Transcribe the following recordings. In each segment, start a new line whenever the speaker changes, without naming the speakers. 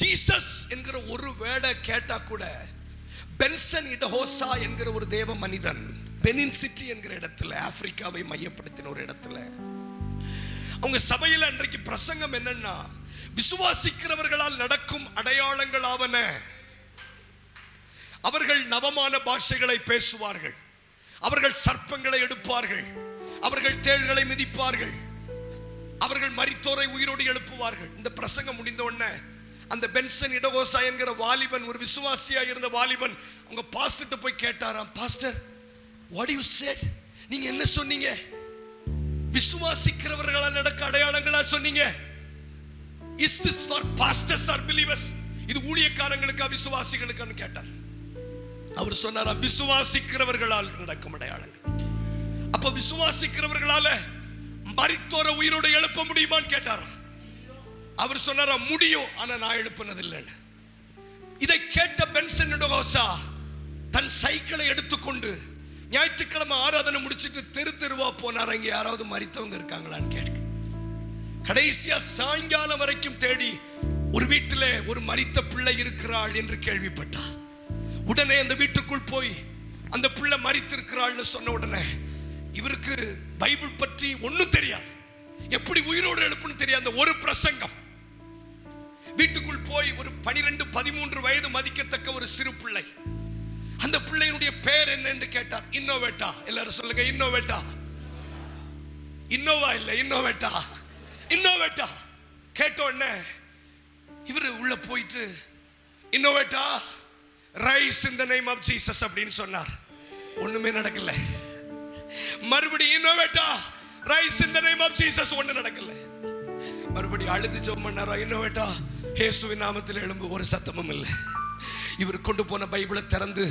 Jesus என்கிற ஒரு வேர்டை கேட்டா கூட பென்சன் இடஹோசா என்கிற ஒரு தேவ மனிதன் பெனின் சிட்டி என்கிற இடத்துல ஆப்பிரிக்காவை மையப்படுத்தின ஒரு இடத்துல. அவங்க சபையில் அன்றைக்கு பிரசங்கம் என்னன்னா விசுவாசிக்கிறவர்களால் நடக்கும் அடையாளங்கள் ஆவன. அவர்கள் நவமான பாஷைகளை பேசுவார்கள். அவர்கள் சர்ப்பங்களை எடுப்பார்கள். அவர்கள் தேள்களை மிதிப்பார்கள். அவர்கள் மரித்தோரை உயிரோடு எழுப்புவார்கள். இந்த பிரசங்கம் முடிந்த உடனே அந்த பென்சன் இடகோசா என்கிற வாலிபன் ஒரு விசுவாசியா இருந்த வாலிபன் உங்க பாஸ்டர்ட்ட போய் கேட்டாராம் பாஸ்டர் வாட் யூ said? நீங்க என்ன சொன்னீங்க? விசுவாசிக்கிறவர்களா நடக்க அடையாளங்களா சொன்னீங்க? Is this for pastors or believers இது ஊழியக்காரங்களுக்கா விசுவாசிகளுக்கான்னு கேட்டார். அவர் சொன்னாரா விசுவாசிக்கிறவர்களால் நடக்கும் அடையாளங்கள். அப்ப விசுவாசிக்கிறவர்களால மரித்தோர உயிரோட எழுப்ப முடியுமான்னு கேட்டாராம். அவர் சொன்னாரா முடியும் ஆனா நான் எழுப்பினதில்லைன்னு. இதை கேட்ட பென்சன் டோசா தன் சைக்கிளை எடுத்துக்கொண்டு ஞாயிற்றுக்கிழமை ஆராதனை முடிச்சிட்டு தெரு தெருவா போனார். அங்க யாராவது மறித்தவங்க இருக்காங்களான்னு கேட்க. கடைசியா சாயங்காலம் வரைக்கும் தேடி ஒரு வீட்டிலே ஒரு மறித்த பிள்ளை இருக்கிறாள் என்று கேள்விப்பட்டார். உடனே அந்த வீட்டுக்குள் போய் அந்த பிள்ளை மரித்திருக்கிறாள்னு சொன்ன உடனே இவருக்கு பைபிள் பற்றி ஒண்ணும் தெரியாது. எப்படி உயிரோடு எழுப்புன்னு தெரியாது. அந்த ஒரு பிரசங்கம். வீட்டுக்குள் போய் ஒரு பனிரெண்டு பதிமூன்று வயது மதிக்கத்தக்க ஒரு சிறு பிள்ளை. அந்த பிள்ளையினுடைய பேர் என்ன என்று கேட்டார். இன்னோவேட்டா. எல்லாரும் சொல்லுங்க இன்னோவேட்டா. இன்னோவா இல்ல இன்னோவேட்டா. இன்னோவேட்டா. கேட்ட உடனே இவரு உள்ள போயிட்டு இன்னோவேட்டா rise in the name of Jesus அப்படின்னு சொன்னார். ஒண்ணுமே நடக்கல. மறுபடியும் இன்னோவேட்டா rise in the name of Jesus ஒண்ணு நடக்கல. மறுபடியும் அழுது ஜோம் பண்ணாரா இன்னோவேட்டா இயேசுவின் நாமத்தில் எழும்பு ஒரு சத்தமும் இல்லை. இவர் கொண்டு போன பைபிளை திறந்து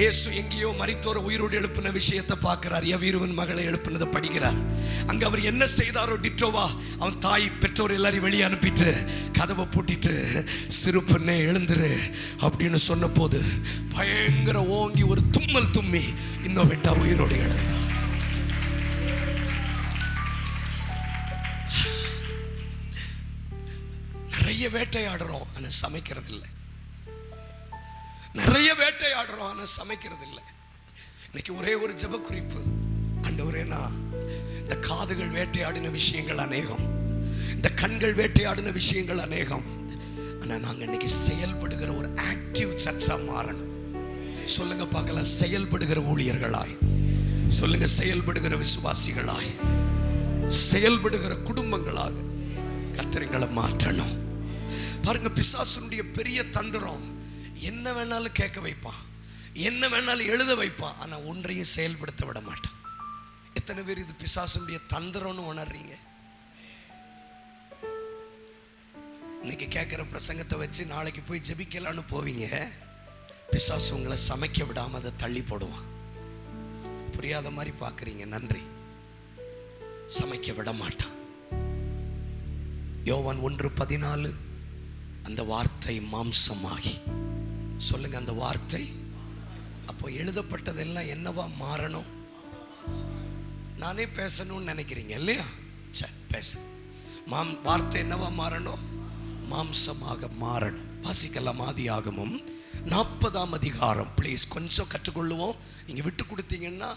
இயேசு எங்கேயோ மரித்தோர உயிரோடு எழுப்பின விஷயத்தை பார்க்கிறார். எவ்வீருவன் மகளை எழுப்பினதை படிக்கிறார். அங்க அவர் என்ன செய்தாரோ டிட்டோவா அவன் தாய் பெற்றோர் எல்லாரையும் வெளியே அனுப்பிட்டு கதவை பூட்டிட்டு சிறு பெண்ணே எழுந்துரு அப்படின்னு சொன்ன போது பயங்கர ஓங்கி ஒரு தும்மல் தும்மி இன்னும் விட்டா உயிரோடு எழுந்தார் நிறைய வேட்டையாடுறோம் ஆனா சமைக்கிறது இல்லை நிறைய வேட்டையாடுறோம் ஆனா சமைக்கிறது இல்லை இன்னைக்கு ஒரே ஒரு ஜெப குறிப்பு ஆண்டவரே நான் இந்த காதுகள் வேட்டையாடின விஷயங்கள் அநேகம். இந்த கண்கள் வேட்டையாடின விஷயங்கள் அநேகம். ஆனா நாங்க இன்னைக்கு செயல்படுகிற ஒரு ஆக்டிவ் சர்ச்சா மாறணும். சொல்லுங்க பார்க்கலாம் செயல்படுகிற ஊழியர்களாய். சொல்லுங்க செயல்படுகிற விசுவாசிகளாய். செயல்படுகிற குடும்பங்களாக கத்திரங்களை மாற்றணும். பாருங்க பிசாசனுடைய பெரிய தந்திரம். என்ன வேணாலும் கேட்க வைப்பான் என்ன வேணாலும் எழுத வைப்பான் ஆனால் ஒன்றையும் செயல்படுத்த விட மாட்டான் எத்தனை பேர் இது பிசாசனுடைய தந்திரம்னு உணர்றீங்க? இன்னைக்கு கேட்குற பிரசங்கத்தை வச்சு நாளைக்கு போய் ஜெபிக்கலான்னு போவீங்க. பிசாசு உங்களை சமைக்க விடாம அதை தள்ளி போடுவான். புரியாத மாதிரி பார்க்குறீங்க. நன்றி. சமைக்க விட மாட்டான். யோவான் ஒன்று பதினாலு. அந்த வார்த்தை மாம்சமாகி. சொல்லுங்க அந்த வார்த்தை. அப்போ எழுதப்பட்டதெல்லாம் என்னவா மாறணும்? நானே பேசணும்னு நினைக்கிறீங்க இல்லையா? சரி பேச. மாம் வார்த்தை என்னவா மாறணும்? மாம்சமாக மாறணும். வாசிக்கலாம் ஆதியாகமும் நாற்பதாம் அதிகாரம். ப்ளீஸ் கொஞ்சம் கற்றுக்கொள்ளுவோம். நீங்கள் விட்டு கொடுத்தீங்கன்னா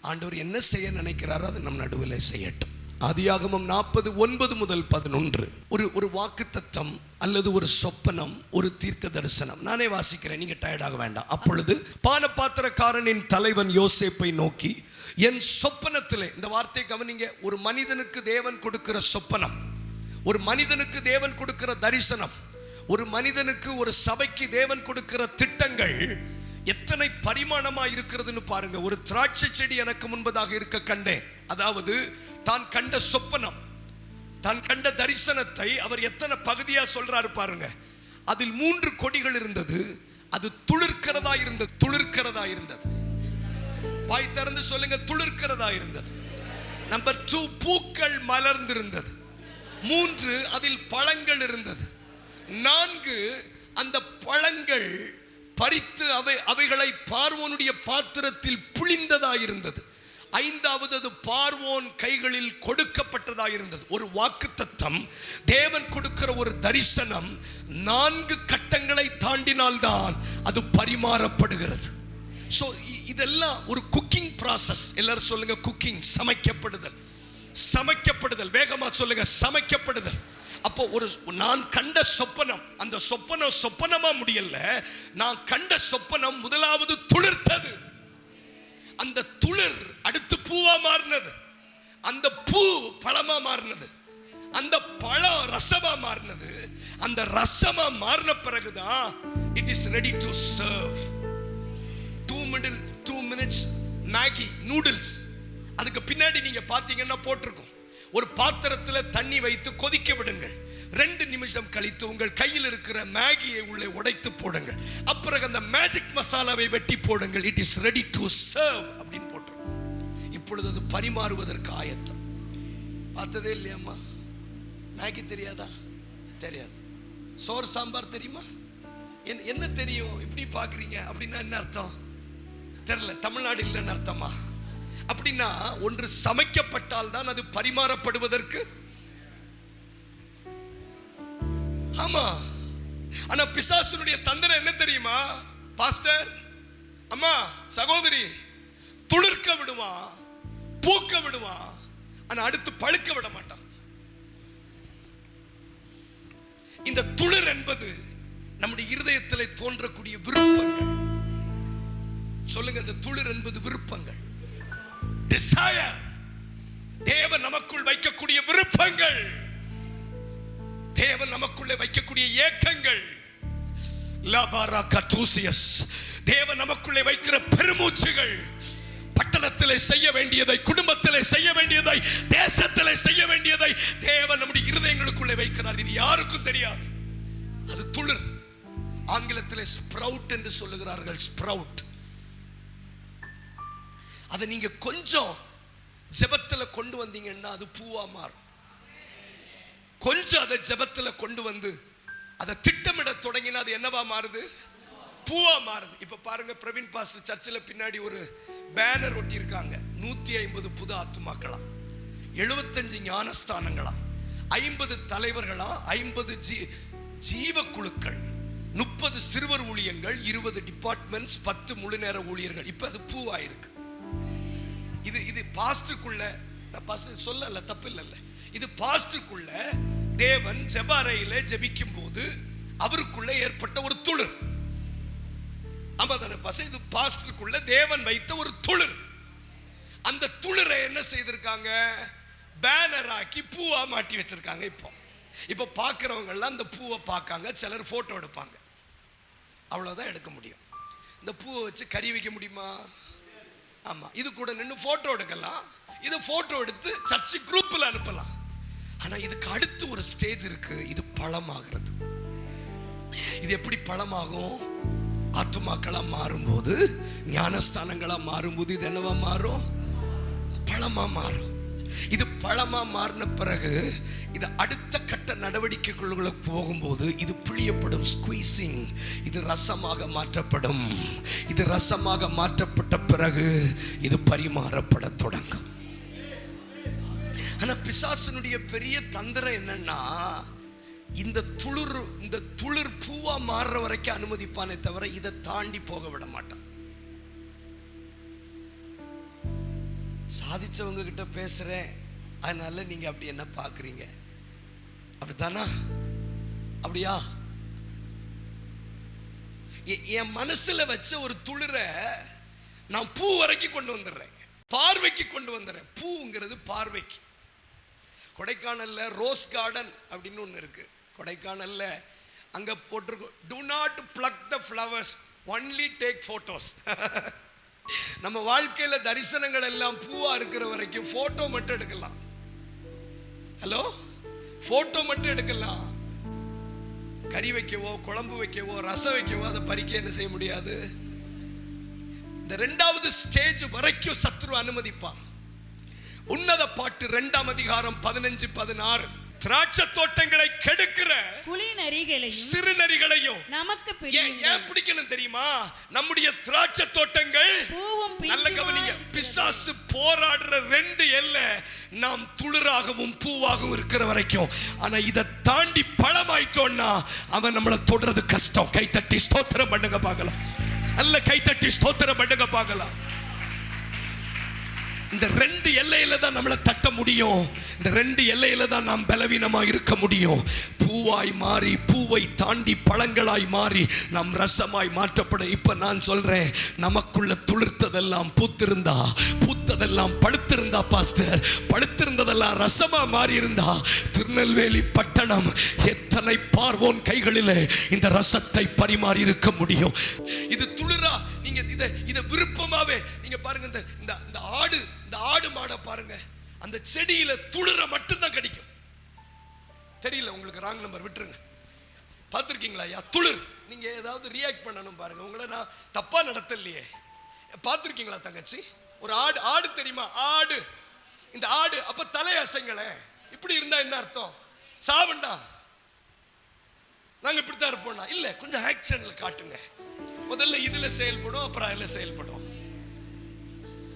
ஆண்டவர் என்ன செய்ய நினைக்கிறாரோ அது நம் நடுவில் செய்யட்டும். ஆதியாகமம் நாற்பது ஒன்பது முதல் பதினொன்று. ஒரு ஒரு வாக்கு தத்தம் அல்லது ஒரு சொப்பனம் ஒரு தீர்க்க தரிசனம் நானே வாசிக்கிறேன் நீங்க டயர்டாக வேண்டாம். அப்பொழுது பானபாத்திரக்காரனின் தலைவன் யோசேப்பை நோக்கி என் சொப்பனத்திலே இந்த வார்த்தை கவனிங்க ஒரு மனிதனுக்கு தேவன் கொடுக்கிற சொப்பனம் ஒரு மனிதனுக்கு தேவன் கொடுக்கிற தரிசனம் ஒரு மனிதனுக்கு ஒரு சபைக்கு தேவன் கொடுக்கிற திட்டங்கள் எத்தனை பரிமாணமா இருக்கிறதுன்னு பாருங்க. ஒரு திராட்சை செடி எனக்கு முன்பதாக இருக்க கண்டேன். அதாவது தான் கண்ட சொப்பனம் தான் கண்ட தரிசனத்தை அவர் எத்தனை பகுதியா சொல்றாரு பாருங்க. அதில் மூன்று கொடிகள் இருந்தது அது துளிர்க்கிறதா இருந்தது துளிர்க்கிறதா இருந்தது. வாய் திறந்து சொல்லுங்க துளிர்க்கிறதா இருந்தது. நம்பர் டூ பூக்கள் மலர்ந்திருந்தது. மூன்று அதில் பழங்கள் இருந்தது. நான்கு அந்த பழங்கள் பறித்து அவை அவைகளை பார்வோனுடைய பாத்திரத்தில் புளிந்ததாயிருந்தது ஐந்தாவது அது பார்வோன் கைகளில் கொடுக்கப்பட்டதாக இருந்தது. ஒரு வாக்குத்தத்தம் தேவன் கொடுக்கிற ஒரு தரிசனம் நான்கு கட்டங்களை தாண்டினால்தான் அது பரிமாறப்படுகிறது. ஸோ இதெல்லாம் ஒரு குக்கிங் ப்ராசஸ் எல்லாரும் சொல்லுங்க குக்கிங் சமைக்கப்படுதல். சமைக்கப்படுதல். வேகமா சொல்லுங்க சமைக்கப்படுதல். அப்போ ஒரு நான் கண்ட சொப்பனம் அந்த சொப்பனம் சொப்பனமா முடியல. நான் கண்ட சொப்பனம் முதலாவது துளிர்த்தது. அந்த துளிர் அடுத்து பூவா மாறினது. அந்த பூ பழமா மாறினது. அந்த பழம் ரசமா மாறினது. அந்த ரசமா மாறின பிறகுதான் it is ready to serve two middle two minutes Maggi noodles அதுக்கு பின்னாடி நீங்க பாத்தீங்கன்னா போட்டிருக்கும். ஒரு பாத்திரத்துல தண்ணி வைத்து கொதிக்க விடுங்கள். ரெண்டு நிமிஷம் கழித்து உங்கள் கையில் இருக்கிற மேகியை உள்ளே உடைத்து போடுங்கள். அப்புறம் அந்த மேஜிக் மசாலாவை வெட்டி போடுங்கள். It is ready to serve அப்படின்னு இப்பொழுது அது பரிமாறுவதற்கு ஆயத்தம். பார்த்ததே இல்லையாம்மா? மேகி தெரியாதா? தெரியாது. சோறு சாம்பார் தெரியுமா? என் என்ன தெரியும்? இப்படி பாக்குறீங்க அப்படின்னா என்ன அர்த்தம்? தெரியல தமிழ்நாடு இல்லைன்னு அர்த்தமா? அப்படின்னா ஒன்று சமைக்கப்பட்டால் தான் அது பரிமாறப்படுவதற்கு? ஆமா. ஆனா பிசாசுனுடைய தந்திரம் என்ன தெரியுமா? பாஸ்டர் அம்மா சகோதரி துளிர்க்க விடுவான். பூக்க விடுவான் ஆனா அடுத்து பழுக்க விட மாட்டான் இந்த துளிர் என்பது நம்முடைய இருதயத்தில் தோன்றக்கூடிய விருப்பங்கள். சொல்லுங்க இந்த துளிர் என்பது விருப்பங்கள். டிசையர் தேவன் நமக்குள் வைக்கக்கூடிய விருப்பங்கள். தேவன் நமக்குள்ளே வைக்கக்கூடிய ஏக்கங்கள். லபாரா கத்தூசியஸ் தேவன் நமக்குள்ளே வைக்கிற பெருமூச்சுகள். பட்டணத்திலே செய்ய வேண்டியதை குடும்பத்திலே செய்ய வேண்டியதை தேசத்திலே செய்ய வேண்டியதை தேவன் நம்முடைய இருதயங்களுக்குள்ளே வைக்கிறார். இது யாருக்கும் தெரியாது. அது துளிர். ஆங்கிலத்திலே ஸ்ப்ரவுட் என்று சொல்லுகிறார்கள் ஸ்ப்ரவுட். அதை நீங்க கொஞ்சம் ஜெபத்துல கொண்டு வந்தீங்கன்னா அது பூவா மாறும். கொஞ்சம் அதை ஜெபத்துல கொண்டு வந்து அதை திட்டமிட தொடங்கினா அது என்னவா மாறுது? பூவா மாறுது. இப்ப பாருங்க பிரவீன் பாஸ்டர் சர்ச்சில் பின்னாடி ஒரு பேனர் ஒட்டியிருக்காங்க. நூற்றி ஐம்பது புது ஆத்மாக்களா எழுபத்தஞ்சு ஞானஸ்தானங்களா ஐம்பது தலைவர்களா ஐம்பது ஜீ ஜீவ குழுக்கள் முப்பது சிறுவர் ஊழியங்கள் இருபது டிபார்ட்மெண்ட்ஸ் பத்து முழு நேர ஊழியர்கள். இப்போ அது பூவாயிருக்கு. இது இது பாஸ்டுக்குள்ள நான் பாஸ்ட் சொல்லல தப்பு இல்லைல்ல இது பாஸ்டுக்குள்ள தேவன் ஜெபாரையில ஜெபிக்கும் போது அவருக்குள்ள ஏற்பட்ட ஒரு துளிர். ஆமா தானே இது பாஸ்டருக்குள்ள தேவன் வைத்த ஒரு துளிர். அந்த துளிரை என்ன செய்திருக்காங்க? பேனர் ஆக்கி பூவா மாட்டி வச்சிருக்காங்க இப்போ. இப்போ பார்க்குறவங்க எல்லாம் அந்த பூவை பார்க்காங்க சிலர் போட்டோ எடுப்பாங்க. அவ்வளோதான் எடுக்க முடியும். இந்த பூவை வச்சு கறி வைக்க முடியுமா? ஆமாம் இது கூட நின்று ஃபோட்டோ எடுக்கலாம். இதை ஃபோட்டோ எடுத்து சர்ச்சு குரூப்பில் அனுப்பலாம். ஆனால் இதுக்கு அடுத்து ஒரு ஸ்டேஜ் இருக்கு. இது பழமாகிறது. இது எப்படி பழமாகும்? ஆத்மாக்களாக மாறும்போது ஞானஸ்தானங்களாக மாறும்போது இது என்னவா மாறும்? பழமாக மாறும். இது பழமாக மாறின பிறகு இது அடுத்த கட்ட நடவடிக்கைக்குள்ள போகும்போது இது புளியப்படும் ஸ்குவீசிங் இது ரசமாக மாற்றப்படும். இது ரசமாக மாற்றப்பட்ட பிறகு இது பரிமாறப்பட தொடங்கும். ஆனால் பிசாசனுடைய பெரிய தந்திரம் என்னன்னா இந்த துளிர் இந்த துளிர் பூவா மாறுற வரைக்கும் அனுமதிப்பானே தவிர இதை தாண்டி போக விட மாட்டான். சாதிச்சவங்க கிட்ட பேசுறேன் அதனால நீங்க அப்படி என்ன பாக்குறீங்க? அப்படித்தானா? அப்படியா? எ- என் மனசுல வச்ச ஒரு துளிரை நான் பூ வரைக்கும் கொண்டு வந்துடுறேன். பார்வைக்கு கொண்டு வந்துடுறேன். பூங்கிறது பார்வைக்கு. கொடைக்கானல்ல ரோஸ் கார்டன் அப்படின்னு ஒன்று இருக்கு. கொடைக்கானல்ல அங்க போட்டிருக்கோம் do not pluck the flowers only take photos நம்ம வாழ்க்கையில தரிசனங்கள் எல்லாம் பூவா இருக்கிற வரைக்கும் போட்டோ மட்டும் எடுக்கலாம். ஹலோ போட்டோ மட்டும் எடுக்கலாம். கறி வைக்கவோ குழம்பு வைக்கவோ ரசம் வைக்கவோ அதை பறிக்க என்ன செய்ய முடியாது? இந்த ரெண்டாவது ஸ்டேஜ் வரைக்கும் சத்ரு அனுமதிப்பான். உன்னத பாட்டு ரெண்டாம் அதிகாரம் பதினஞ்சு பதினாறு. திராட்சை தோட்டங்களை கெடுக்கிற
குழி நரிகளையும்
சிறுநரிகளையும்
நமக்கு
ஏன் பிடிக்கணும் தெரியுமா? நம்முடைய திராட்சை தோட்டங்கள்
பூவும்
நல்ல கவனிங்க பிசாசு போராடுற ரெண்டு எல்லை நாம் துளிராகவும் பூவாகவும் இருக்கிற வரைக்கும். ஆனா இதை தாண்டி பழமாயிட்டோம்னா அவன் நம்மளை தொடுறது கஷ்டம். கைத்தட்டி ஸ்தோத்திரம் பண்ணுங்க பார்க்கலாம். நல்ல கைத்தட்டி ஸ்தோத்திரம் பண்ணுங்க பார்க்கலாம். இந்த ரெண்டு எல்லையில தான் நம்மளை தட்ட முடியும். இந்த ரெண்டு எல்லையில தான் நாம் பலவீனமா இருக்க முடியும். பூவாய் மாறி பூவை தாண்டி பழங்களாய் மாறி நாம் ரசமாய் மாற்றப்படும் இப்ப நான் சொல்றேன் நமக்குள்ள துளிர்த்ததெல்லாம் பூத்திருந்தா பூத்ததெல்லாம் படுத்திருந்தா பாஸ்டர். படுத்திருந்ததெல்லாம் ரசமா மாறி இருந்தா திருநெல்வேலி பட்டணம் எத்தனை பார்வோன் கைகளிலே இந்த ரசத்தை பரிமாறி இருக்க முடியும். இது அந்த செடியில துளிர மட்டும்தான் கிடைக்கும். தெரியல உங்களுக்கு ராங் நம்பர் விட்டுருங்க. பார்த்துருக்கீங்களா ஐயா? துளிர். நீங்க ஏதாவது ரியாக்ட் பண்ணணும் பாருங்க. உங்களை நான் தப்பா நடத்தலையே. பார்த்துருக்கீங்களா தங்கச்சி? ஒரு ஆடு ஆடு தெரியுமா? ஆடு. இந்த ஆடு அப்ப தலை அசைங்களேன் இப்படி இருந்தா என்ன அர்த்தம்? சாவண்டா? நாங்க இப்படித்தான் இருப்போம்னா இல்ல கொஞ்சம் ஆக்ஷன்ல காட்டுங்க. முதல்ல இதுல செயல்படும் அப்புறம் அதுல செயல்படும்.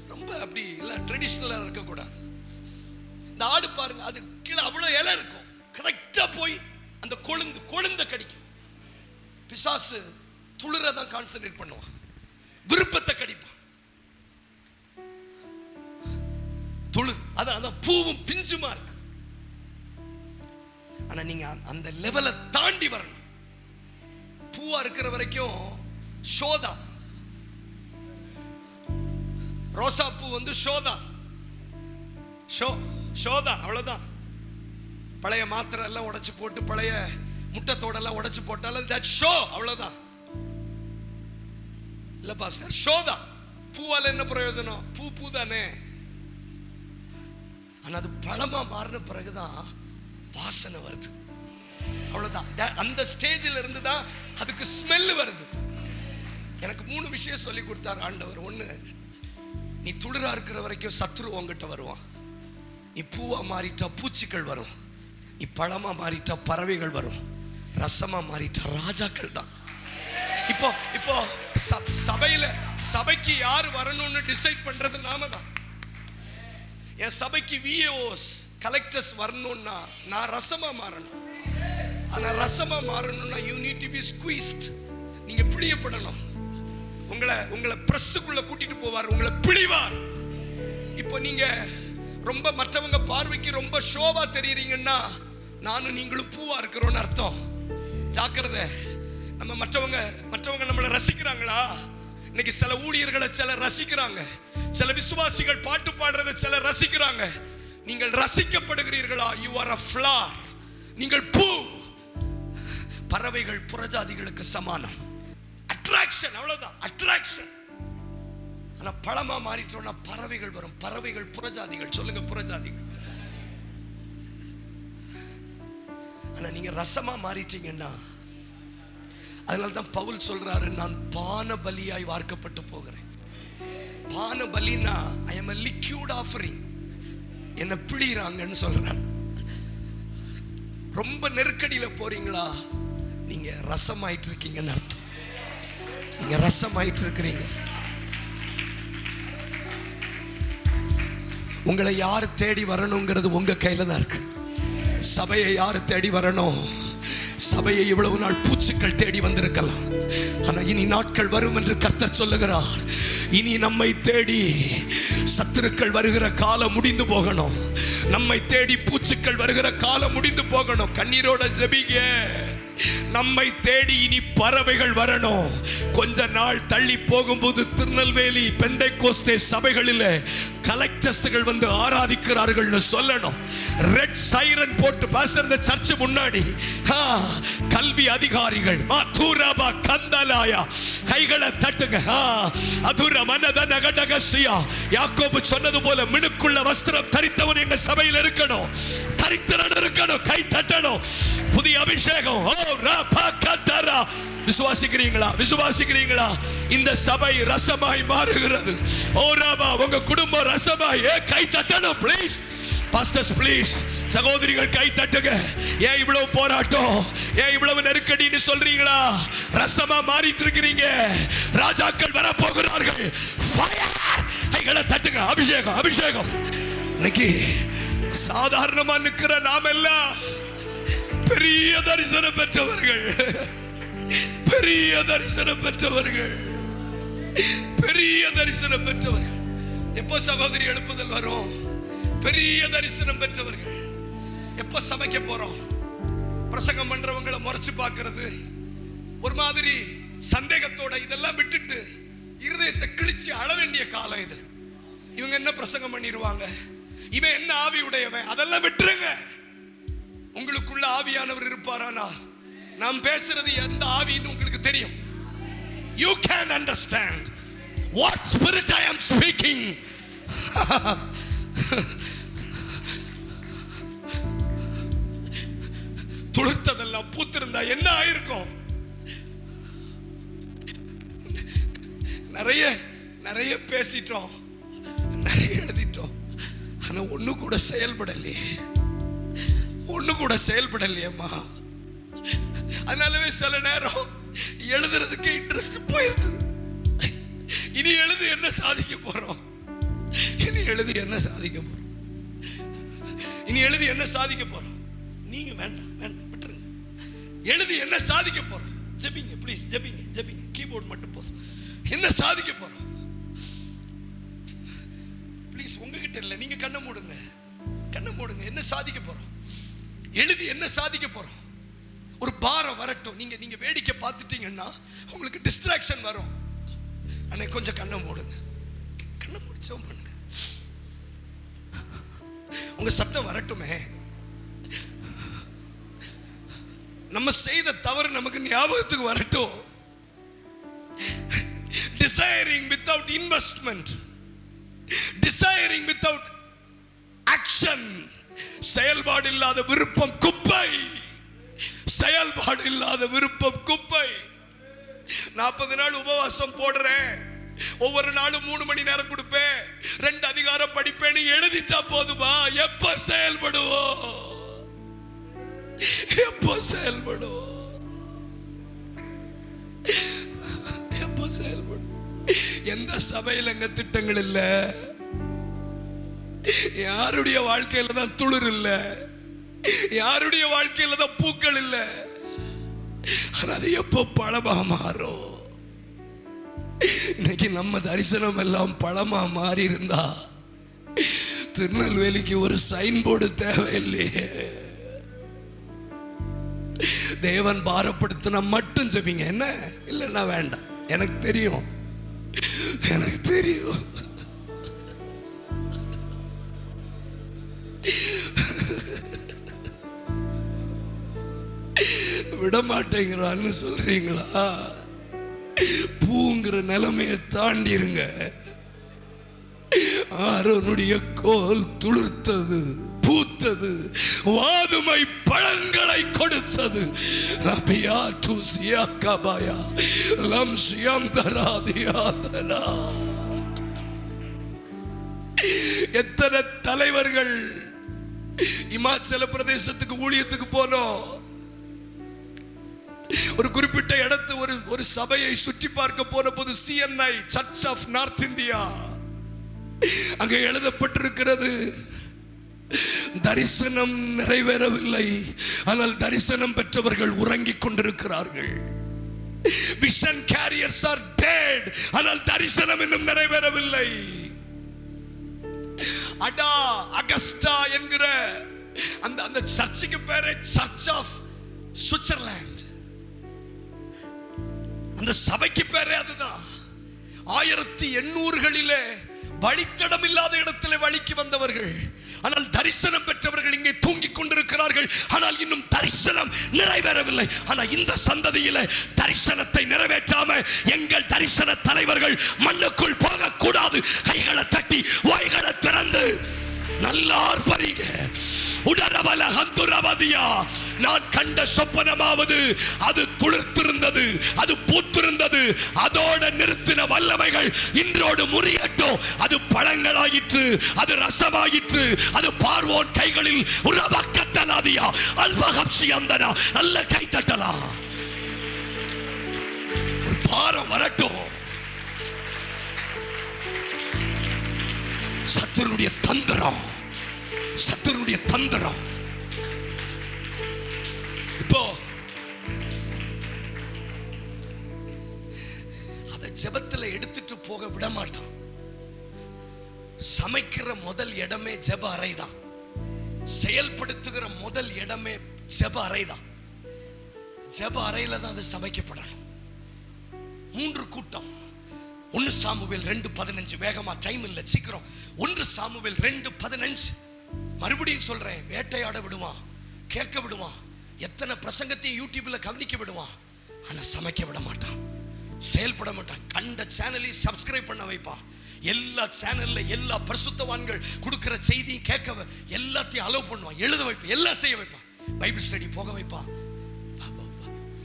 ரொம்ப அப்படி இல்ல ட்ரெடிஷ்னலா இருக்கக்கூடாது. இந்த ஆடு பாருங்க அது கீழே அவ்வளோ இலை இருக்கும். கரெக்டா போய் அந்த கொழுந்து கொழுந்த கடிக்கும். பிசாசு துளிர தான் கான்சென்ட்ரேட் பண்ணுவான். விருப்பத்தை கடிப்பான். துளிர் அதான் அதான் பூவும் பிஞ்சுமா இருக்கு. ஆனா நீங்க அந்த- அந்த லெவலை தாண்டி வரணும். பூவா இருக்கிற வரைக்கும் ஷோதா ரோசா பூ வந்து ஷோதா ஷோ ஷோதா அவ்வளவுதான். பழைய மாத்திரை எல்லாம் உடைச்சு போட்டு பழைய முட்டத்தோடெல்லாம் உடைச்சு போட்டாலும் தட் ஷோ அவ்வளவுதான். இல்ல பாஸ்டர் ஷோதா பூவால என்ன பிரயோஜனம்? பூ பூ தானே. ஆனால் அது பழமாக மாறின பிறகுதான் வாசனை வருது. அவ்வளோதான் அந்த ஸ்டேஜில் இருந்து தான் அதுக்கு ஸ்மெல் வருது. எனக்கு மூணு விஷயம் சொல்லி கொடுத்தார் ஆண்டவர். ஒன்று நீ துளிரா இருக்கிற வரைக்கும் சத்ரு உங்ககிட்ட வருவான். நீ பூவாக மாறிட்டா பூச்சிகள் வரும். நீ பழமாக மாறிட்டா பறவைகள் வரும். ரசமாக மாறிட்டா ராஜாக்கள் தான். இப்போ இப்போ சபையில் சபைக்கு யார் வரணும்னு டிசைட் பண்ணுறது நாம தான். என் சபைக்கு விஏஓஸ் கலெக்டர்ஸ் வரணும்னா நான் ரசமாக மாறணும். ஆனால் ரசமாக மாறணும்னா you need to be squeezed நீங்கள் பிழியப்படணும். உங்களை உங்களை ப்ரெஸ்ஸுக்குள்ளே கூட்டிகிட்டு போவார் உங்களை பிழிவார். இப்போ நீங்கள் ரொம்ப மற்றவங்க பார்வைக்கு ரொம்ப ஷோவா தெரியுறீங்கன்னா நானும் நீங்களும் பூவா இருக்கிறோம்னு அர்த்தம். ஜாக்கிரதை. நம்ம மற்றவங்க மற்றவங்க நம்மளை ரசிக்கிறாங்களா? இன்னைக்கு சில ஊழியர்களை சில ரசிக்கிறாங்க. சில விசுவாசிகள் பாட்டு பாடுறதை சில ரசிக்கிறாங்க. நீங்கள் ரசிக்கப்படுகிறீர்களா? யூ ஆர் அ ஃபிளார் நீங்கள் பூ. பறவைகள் புறஜாதிகளுக்கு சமானம். அட்ராக்ஷன் அவ்வளவுதான். அட்ராக்ஷன் ஆனால் பழமா மாறிட்டோம்னா பறவைகள் வரும். பறவைகள் புறஜாதிகள். சொல்லுங்க புறஜாதிகள். ஆனால் நீங்க ரசமா மாறிட்டீங்கன்னா அதனால தான் பவுல் சொல்றாரு நான் பான பலியாய் வார்க்கப்பட்டு போகிறேன். பான பலினா ஐ எம் லிக்யூட் ஆஃபரிங் என்ன பிழிறாங்கன்னு சொல்றார். ரொம்ப நெருக்கடியில போறீங்களா? நீங்க ரசமாயிட்டு இருக்கீங்கன்னு அர்த்தம். நீங்க ரசமாயிட்டு இருக்கிறீங்க. உங்களை யார் தேடி வரணுங்கிறது உங்க கையில தான் இருக்கு. சபையை யார் தேடி வரணும்? சபையை இவ்வளவு நாள் பூச்சிக்கள் தேடி வந்திருக்கலாம். ஆனா இனி நாட்கள் வரும் என்று கர்த்தர் சொல்லுகிறார். இனி நம்மை தேடி சத்துருக்கள் வருகிற காலம் முடிந்து போகணும். நம்மை தேடி பூச்சுக்கள் வருகிற காலம் முடிந்து போகணும். கண்ணீரோட ஜெபிங்க. நம்மை தேடி இனி பறவைகள் வரணும். கொஞ்ச நாள் தள்ளி போகும்போது திருநெல்வேலி பெந்தை கோஸ்தே சபைகளில் கலெக்டர்ஸுகள் வந்து ஆராதிக்கிறார்கள்னு சொல்லணும். ரெட் சைரன் போட்டு பாஸ்டர் இந்த சர்ச் முன்னாடி. கல்வி அதிகாரிகள். மாதூராபா கந்தலாயா. கைகளை தட்டுங்க. அதுர மனத நகடகசியா. யா யாக்கோபு சொன்னது போல மினுக்குள்ள வஸ்திரம் தரித்தவன் எங்க சபையில் இருக்கணும். தரித்திரன் இருக்கணும் கை தட்டணும். புதிய அபிஷேகம். ஓ ரபா கத்தரா விசுவாசிக்கிறீங்களா? விசுவாசிக்கிறீங்களா? இந்த சபை ரசமாய் மாறுகிறது. ஓ ராபா உங்க குடும்பம் ரசமாய். ஏ கை தட்டணும் ப்ளீஸ் பாஸ்டர்ஸ் ப்ளீஸ் சகோதரிகள் கை தட்டுங்க. ஏன் இவ்வளவு போராட்டம்? ஏன் இவ்வளவு நெருக்கடின்னு சொல்றீங்களா? ரசமா மாறிட்டு இருக்கிறீங்க. ராஜாக்கள் வரப்போகிறார்கள். ஃபயர் கைகளை தட்டுங்க. அபிஷேகம் அபிஷேகம். இன்னைக்கு சாதாரணமா நிக்கிற நாம எல்லாம் பெரிய தரிசனம் பெற்றவர்கள். பெரிய தரிசனம் பெற்றவர்கள். பெரிய தரிசனம் பெற்றவர்கள். எப்போ சகோதரி எழுப்புதல் வரும்? பெரிய தரிசனம் பெற்றவர்கள். எப்போ சமைக்க போறோம்? பிரசங்கம் பண்றவங்களை முறைச்சு பார்க்கறது. ஒரு மாதிரி சந்தேகத்தோட இதெல்லாம் விட்டுட்டு இருதயத்தை கிழிச்சு அழ வேண்டிய காலம் இது. இவங்க என்ன பிரசங்கம் பண்ணிடுவாங்க இவன் என்ன ஆவி உடையவன் அதெல்லாம் விட்டுருங்க. உங்களுக்குள்ள ஆவியானவர் இருப்பாரானா? நாம் பேசுறது எந்த ஆவின்னு உங்களுக்கு தெரியும். You can understand what spirit I am speaking துளுத்ததெல்லாம் பூத்திருந்தா என்ன ஆயிருக்கும்? நிறைய நிறைய பேசிட்டோம். நிறைய எழுதிட்டோம் ஆனா ஒண்ணு கூட செயல்படலையே. ஒண்ணு கூட செயல்படலையேம்மா அதனாலவே சில நேரம் எழுதுறதுக்கு இன்ட்ரெஸ்ட் போயிருது இனி எழுதி என்ன சாதிக்க போறோம்? இனி எழுதி என்ன சாதிக்க போறோம்? இனி எழுதி என்ன சாதிக்க போறோம்? நீங்க வேண்டாம் வேண்டாம் விட்டுருங்க. எழுதி என்ன சாதிக்க போறோம்? ஜெபிங்க ப்ளீஸ் ஜெபிங்க ஜெபிங்க. கீபோர்ட் மட்டும் போதும். என்ன சாதிக்க போறோம்? ப்ளீஸ் உங்ககிட்ட இல்லை. நீங்க கண்ணை மூடுங்க. கண்ணை மூடுங்க. என்ன சாதிக்க போறோம்? எழுதி என்ன சாதிக்க போறோம்? ஒரு பாரம் வரட்டும். நீங்க நீங்க வேடிக்கை பார்த்துட்டீங்கன்னா உங்களுக்கு டிஸ்ட்ராக்ஷன் வரும். ஆனால் கொஞ்சம் கண்ணை மூடுங்க. கண்ணை முடிச்சோம் பண்ணுங்க. உங்க சத்தம் வரட்டுமே. நம்ம செய்த தவறு நமக்கு ஞாபகத்துக்கு வரட்டும். Desiring without investment desiring without action செயல்பாடு இல்லாத விருப்பம் குப்பை. செயல்பாடு இல்லாத விருப்பம் குப்பை. நாற்பது நாள் உபவாசம் போடுறேன். ஒவ்வொரு நாளும் மூணு மணி நேரம் கொடுப்பேன். ரெண்டு அதிகாரம் படிப்பேன்னு எழுதிட்டா போதுமா? எப்ப செயல்படுவோம் எப்போ செயல்படுவோம் எப்போ செயல்படும் எந்த சபையில் எங்க திட்டங்கள் இல்ல? யாருடைய வாழ்க்கையில தான் துளிர் இல்ல? யாருடைய வாழ்க்கையில தான் பூக்கள் இல்லை? அது எப்போ பழமா மாறும்? இன்னைக்கு நம்ம தரிசனம் எல்லாம் பழமா மாறி இருந்தா திருநெல்வேலிக்கு ஒரு சைன் போர்டு தேவையில்லையே. தேவன் பாரப்படுத்தினா மட்டும் ஜபிங்க. என்ன? இல்லைன்னா வேண்டாம். எனக்கு தெரியும். எனக்கு தெரியும். விட மாட்டேங்கிறான்னு சொல்றீங்களா? பூங்கிற நிலைமையை தாண்டிருங்க. ஆரோனுடைய கோல் துளிர்த்தது. பூத்தது வாதுமை பழங்களை கொடுத்தது. ரபியா தூசியா கபாயா லம்சியம் தராதியாதனா எத்தனை தலைவர்கள் இமாச்சல பிரதேசத்துக்கு ஊழியத்துக்கு போனோம். ஒரு குறிப்பிட்ட இடத்து ஒரு ஒரு சபையை சுற்றி பார்க்க போன போது CNI church of north India அங்கே எழுதப்பட்டிருக்கிறது தரிசனம் நிறைவேறவில்லை. ஆனால் தரிசனம் பெற்றவர்கள் உறங்கிக் கொண்டிருக்கிறார்கள். விஷன் கேரியர்ஸ் ஆர் டேட் ஆனால் தரிசனம் இன்னும் நிறைவேறவில்லை. அடா அகஸ்டா என்கிற அந்த அந்த சர்ச்சுக்கு பேரே சர்ச் ஆஃப் சுவிட்சர்லாந்து அந்த சபைக்கு பேரே அதுதான். ஆயிரத்தி எண்ணூறுகளிலே வழித்தடம் இல்லாத இடத்துல வழிக்கு வந்தவர்கள். ஆனால் தரிசனம் பெற்றவர்கள் இங்கே தூங்கிக் கொண்டிருக்கிறார்கள். ஆனால் இன்னும் தரிசனம் நிறைவேறவில்லை. ஆனால் இந்த சந்ததியில தரிசனத்தை நிறைவேற்றாம எங்கள் தரிசன தலைவர்கள் மண்ணுக்குள் போகக்கூடாது. கைகளை தட்டி வாய்களை திறந்து நல்லா பறிங்க உடரவல ஹந்துரவதியா நான் கண்ட சொப்பனமாவது அது துளிர்த்திருந்தது அது பூத்திருந்தது. அதோட நிறுத்தின வல்லமைகள் இன்றோடு முறியட்டும். அது பழங்களாயிற்று அது ரசமாயிற்று அது பார்வோன் கைகளில் உறவக்கத்தலாதியா? அல்வகப்சி அந்தனா நல்ல கை தட்டலாம் பாரம் வரட்டும். சத்துருடைய தந்திரம். சத்துருடைய தந்திரம். இப்போ அதை ஜெபத்துல எடுத்துட்டு போக விட மாட்டான் சமைக்கிற முதல் இடமே ஜெப அறைதான். செயல்படுத்துகிற முதல் இடமே ஜெப அறைதான். ஜெப அறையில தான் அது சமைக்கப்படணும். மூன்று கூட்டம். ஒன்று சாமுவேல் ரெண்டு பதினஞ்சு. வேகமா டைம் இல்லை சீக்கிரம். ஒன்று சாமுவேல் ரெண்டு பதினஞ்சு. மறுபடியும் சொல்றேன் வேட்டையாட விடுவான் கேட்க விடுவான் எத்தனை பிரசங்கத்தையும் யூடியூப்ல கவனிக்க விடுவான் ஆனா சமைக்க விட மாட்டான் செயல்பட மாட்டான் கண்ட சேனலையும் சப்ஸ்கிரைப் பண்ண வைப்பான் எல்லா சேனல்ல எல்லா பரிசுத்தவான்கள் கொடுக்கிற செய்தியும் கேட்க எல்லாத்தையும் அலோவ் பண்ணுவான் எழுத வைப்பான் எல்லாம் செய்ய வைப்பான் பைபிள் ஸ்டடி போக வைப்பான்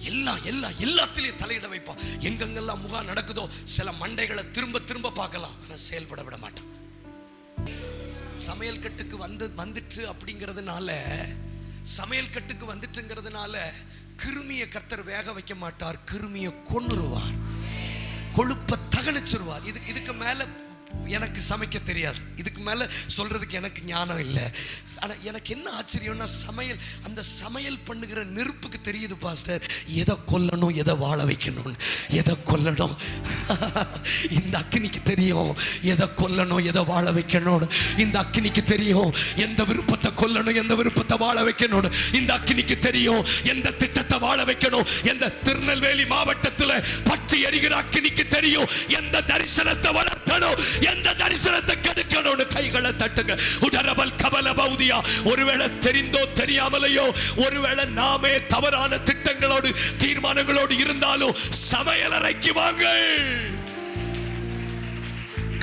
எல்லாம் எல்லா எல்லாத்திலையும் தலையிட வைப்பான் எங்கெங்கெல்லாம் முகாம் நடக்குதோ சில மண்டைகளை திரும்ப திரும்ப பார்க்கலாம் ஆனா செயல்பட விட மாட்டான். சமையல் கட்டுக்கு வந்து வந்துட்டு அப்படிங்கிறதுனால சமையல் கட்டுக்கு வந்துட்டுங்கிறதுனால கிருமியை கர்த்தர் வேக வைக்க மாட்டார் கிருமியை கொன்னுருவார். கொழுப்ப தகனிச்சிருவார். இது இதுக்கு மேலே எனக்கு சமைக்க தெரியாது. இதுக்கு மேலே சொல்கிறதுக்கு எனக்கு ஞானம் இல்லை. ஆனா எனக்கு என்ன ஆச்சரியம்னா சமையல் அந்த சமையல் பண்ணுகிற நெருப்புக்கு தெரியுது பாஸ்டர். எதை கொல்லணும் எதை வாழ வைக்கணும்னு எதை கொல்லணும்? இந்த அக்கினிக்கு தெரியும் எதை கொல்லணும் எதை வாழ வைக்கணும்னு இந்த அக்கினிக்கு தெரியும் எந்த விருப்பத்தை கொல்லணும் எந்த விருப்பத்தை வாழ வைக்கணும்னு இந்த அக்கினிக்கு தெரியும் எந்த திட்டத்தை வாழ வைக்கணும்? எந்த திருநெல்வேலி மாவட்டத்தில் பற்றி எரிகிற அக்கினிக்கு தெரியும் எந்த தரிசனத்தை வளர்த்தணும் எந்த தரிசனத்தை கெடுக்கணும்னு கைகளை தட்டுங்க. பகுதியா? ஒருவேளை தெரிந்தோ தெரியாமலையோ ஒருவேளை நாமே தவறான திட்டங்களோடு தீர்மானங்களோடு இருந்தாலும் சமையலறைக்கு வாங்கள்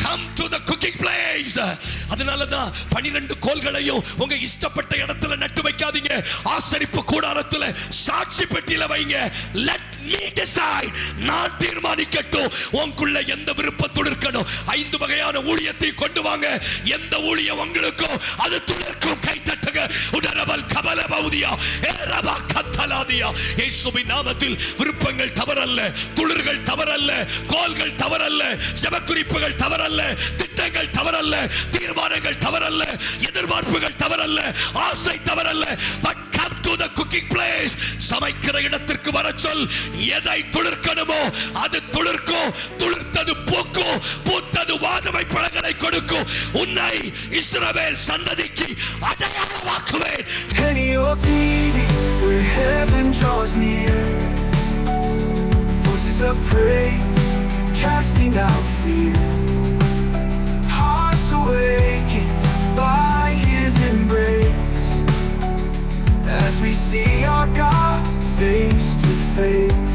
come to the cooking place அதனால தான் பனிரெண்டு கோள்களையும் உங்க இஷ்டப்பட்ட இடத்துல நட்டு வைக்காதீங்க. ஆசரிப்பு கூடாரத்தில் சாட்சி பெட்டியில வைங்க. லெட் மீ டிசைட் நான் தீர்மானிக்கட்டும். உங்களுக்குள்ள எந்த விருப்பத்தோடு இருக்கணும்? ஐந்து வகையான ஊழியத்தை கொண்டு வாங்க. எந்த ஊழியம் உங்களுக்கும் அது துளிர்க்கும். கை தட்டுங்க உடரபல் கபல பௌதியா. ஏரபா கத்தலாதியா. இயேசுவின் நாமத்தில் விருப்பங்கள் தவறல்ல. துளிர்கள் தவறல்ல. கோல்கள் தவறல்ல. ஜெபக்குறிப்புகள் தவறல்ல. திட்டங்கள் தவறல்ல. தீர்மானங்கள் தவறல்ல எதிர்பார்ப்புகள் தவறல்ல ஆசை தவறல்ல. But come to the cooking place. சமைக்கிற இடத்திற்கு வர சொல். எதை துளிர்க்கணுமோ அது துளிர்க்கும் துளிர்த்தது பூக்கும் பூத்தது வாதமை பழங்களை கொடுக்கும் உன்னை இஸ்ரவேல் சந்ததிக்கு அடையாளமாக்குவேன்.
Heaven draws near. Of praise, casting out fear. awakened by His embrace as we see our God face to face.